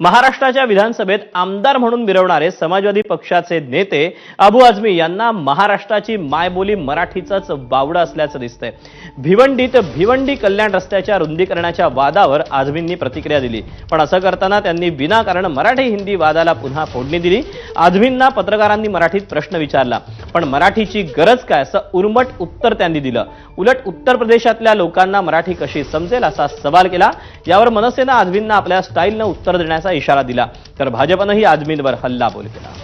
महाराष्ट्राच्या विधानसभेत आमदार म्हणून मिरवणारे समाजवादी पक्षाचे नेते अबू आझमी यांना महाराष्ट्राची मायबोली मराठीचाच बावडा असल्याचं दिसतंय. भिवंडीत भिवंडी कल्याण रस्त्याच्या रुंदीकरणाच्या वादावर आझमींनी प्रतिक्रिया दिली. पण असं करताना त्यांनी विनाकारण मराठी हिंदी वादाला पुन्हा फोडणी दिली. आझमींना पत्रकारांनी मराठीत प्रश्न विचारला. पण मराठीची गरज काय असं उर्मट उत्तर त्यांनी दिलं. उलट उत्तर प्रदेशातल्या लोकांना मराठी कशी समजेल असा सवाल केला. यावर मनसेनं आझमींना आपल्या स्टाईलनं उत्तर देण्याचा इशारा दिला तर भाजपनंही आझमींवर हल्ला बोल केला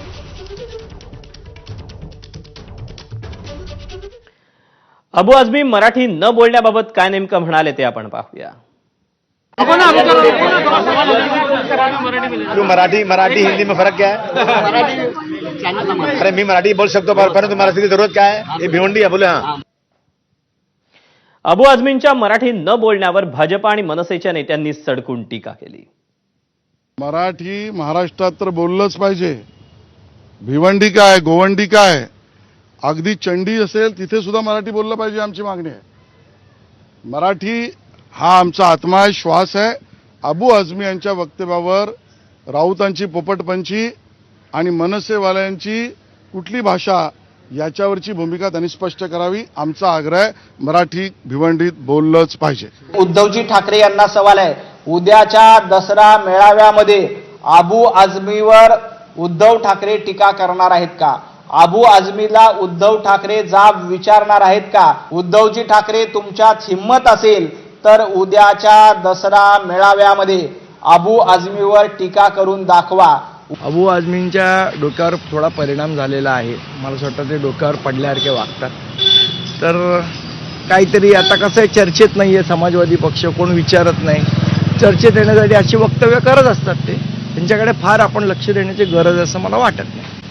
अबू आझमी मराठी न बोलण्याबाबत काय नेमकं म्हणाले ते आपण पाहूया क्यों मराठी मराठी हिंदी में फर्क क्या है अरे मैं मराठी बोल सकता हूँ परंतु मराठी की जरूरत क्या है ये भिवंडी है बोले हाँ अबू आझमींच्या मराठी न बोलण्यावर भाजप आणि मनसेच्या नेत्यांनी सडकून टीका केली. मराठी महाराष्ट्रात तर बोललंच पाहिजे. भिवंडी काय गोवंडी काय? अगदी चंडी असेल तिथे सुद्धा मराठी बोललं पाहिजे आमची मागणी आहे. मराठी हा आमचा आत्मा आहे श्वास आहे. अबू आझमी यांच्या वक्तव्यावर राऊतांची पोपटपंची आणि मनसेवाल्यांची कुठली भाषा याच्यावरची भूमिका त्यांनी स्पष्ट करावी. आमचा आग्रह आहे मराठी भिवंडीत बोललंच पाहिजे. उद्धवजी ठाकरे यांना सवाल आहे. उद्याच्या दसरा मेळाव्यामध्ये आबू आझमीवर उद्धव ठाकरे टीका करणार आहेत का? आबू आझमीला उद्धव ठाकरे जाब विचारणार आहेत का? उद्धवजी ठाकरे तुमच्यात हिंमत असेल तर उद्याच्या दसरा मेळाव्यामध्ये आबू आझमीवर टीका करून दाखवा. अबू आझमींच्या डोक्यावर थोडा परिणाम झालेला आहे. मला असं वाटतं ते डोक्यावर पडल्यासारखे वागतात. तर काहीतरी आता कसं आहे चर्चेत नाही आहे समाजवादी पक्ष कोण विचारत नाही. चर्चेत येण्यासाठी अशी वक्तव्य करत असतात ते. त्यांच्याकडे फार आपण लक्ष देण्याची गरज असं मला वाटत नाही.